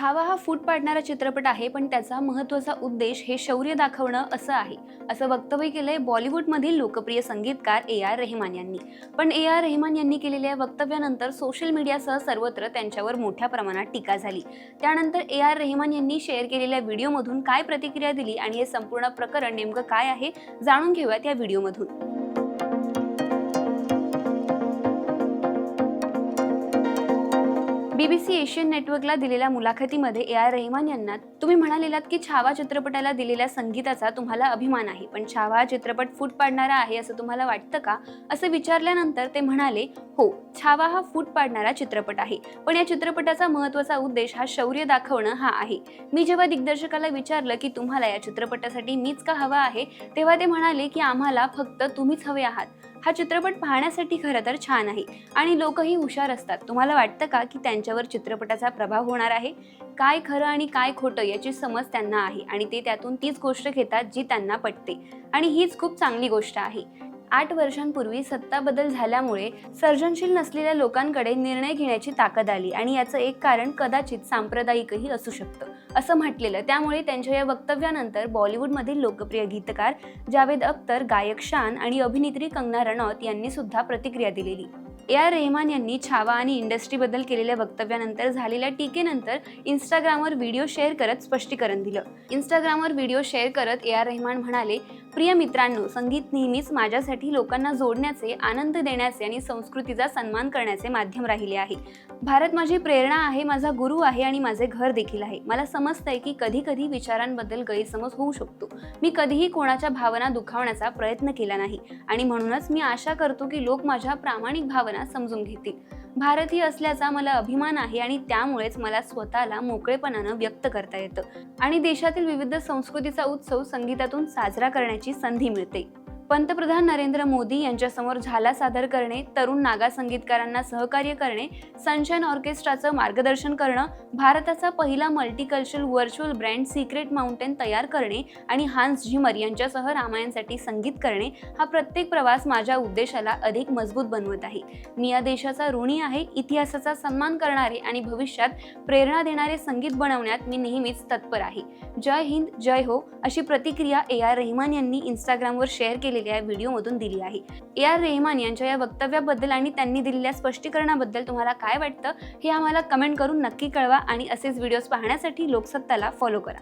छावा हा फूट पाडणारा चित्रपट आहे पण त्याचा महत्त्वाचा उद्देश हे शौर्य दाखवणं असं आहे. असं वक्तव्य केलंय बॉलिवूडमधील लोकप्रिय संगीतकार ए आर रेहमान यांनी. पण ए आर रेहमान यांनी केलेल्या वक्तव्यानंतर सोशल मीडियासह सर्वत्र त्यांच्यावर मोठ्या प्रमाणात टीका झाली. त्यानंतर ए आर रेहमान यांनी शेअर केलेल्या व्हिडिओमधून काय प्रतिक्रिया दिली आणि हे संपूर्ण प्रकरण नेमकं काय आहे जाणून घेऊयात या व्हिडिओमधून. बीबीसी एशियन नेटवर्कला दिलेल्या मुलाखतीमध्ये ए आर रेहमान यांना तुम्ही म्हणालेलात की छावा चित्रपटाला दिलेल्या संगीताचा तुम्हाला अभिमान आहे. पण छावा चित्रपट फूट पाडणारा आहे असं तुम्हाला वाटतं का? असं विचारल्यानंतर ते म्हणाले हो छावा हा फूट पाडणारा चित्रपट आहे. पण या चित्रपटाचा महत्त्वाचा उद्देश हा शौर्य दाखवणं हा आहे. मी जेव्हा दिग्दर्शकाला विचारलं की तुम्हाला या चित्रपटासाठी मीच का हवा आहे तेव्हा ते म्हणाले की आम्हाला फक्त तुम्हीच हवे आहात. हा चित्रपट पाहण्यासाठी खरं तर छान आहे. आणि लोकही हुशार असतात. तुम्हाला वाटतं का की त्यांच्यावर चित्रपटाचा प्रभाव होणार आहे? काय खरं आणि काय खोटं याची समज त्यांना आहे आणि ते त्यातून तीच गोष्ट घेतात जी त्यांना पटते. आणि हीच खूप चांगली गोष्ट आहे. आठ वर्षांपूर्वी सत्ता बदल झाल्यामुळे सर्जनशील नसलेल्या लोकांकडे निर्णय घेण्याची ताकद आली आणि याचं एक कारण कदाचित सांप्रदायिकही असू शकतं. असं म्हटलेलं. त्यामुळे त्यांच्या या वक्तव्यानंतर बॉलिवूडमधील लोकप्रिय गीतकार जावेद अख्तर गायक शान आणि अभिनेत्री कंगना रनौत यांनी सुद्धा प्रतिक्रिया दिलेली. ए आर रेहमान यांनी छावा आणि इंडस्ट्रीबद्दल केलेल्या वक्तव्यानंतर झालेल्या टीकेनंतर इंस्टाग्रामवर व्हिडिओ शेअर करत स्पष्टीकरण दिलं. इंस्टाग्रामवर व्हिडिओ शेअर करत ए आर रेहमान म्हणाले प्रिय मित्रांनो संगीत नेहमीच माझ्यासाठी लोकांना जोडण्याचे आनंद देण्याचे आणि संस्कृतीचा सन्मान करण्याचे माध्यम राहिले आहे. भारत माझी प्रेरणा आहे माझा गुरु आहे आणि माझे घर देखील आहे. मला समजतंय की कधी कधी विचारांबद्दल गैरसमज होऊ शकतो. मी कधीही कोणाच्या भावना दुखावण्याचा प्रयत्न केला नाही आणि म्हणूनच मी आशा करतो की लोक माझ्या प्रामाणिक भावना समजून घेतील. भारतीय असल्याचा मला अभिमान आहे आणि त्यामुळेच मला स्वतःला मोकळेपणानं व्यक्त करता येतं. आणि देशातील विविध संस्कृतीचा उत्सव संगीतातून साजरा करण्याची संधी मिळते. पंतप्रधान नरेंद्र मोदी यांच्यासमोर झाला सादर करणे तरुण नागा संगीतकारांना सहकार्य करणे सनशाईन ऑर्केस्ट्राचं मार्गदर्शन करणं भारताचा पहिला multicultural virtual brand secret mountain तयार करणे आणि हान्स झिमर यांच्यासह रामायणसाठी संगीत करणे हा प्रत्येक प्रवास माझ्या उद्देशाला अधिक मजबूत बनवत आहे. मी या देशाचा ऋणी आहे इतिहासाचा सन्मान करणारे आणि भविष्यात प्रेरणा देणारे संगीत बनवण्यात मी नेहमीच तत्पर आहे. जय हिंद जय हो अशी प्रतिक्रिया ए आर रेहमान यांनी इंस्टाग्रामवर शेअर केलेल्या व्हिडिओमधून दिली आहे. ए आर रेहमान यांच्या या वक्तव्याबद्दल आणि त्यांनी दिलेल्या स्पष्टीकरणाबद्दल तुम्हाला काय वाटतं हे आम्हाला कमेंट करून नक्की कळवा आणि असेच व्हिडिओज पाहण्यासाठी लोकसत्ताला फॉलो करा.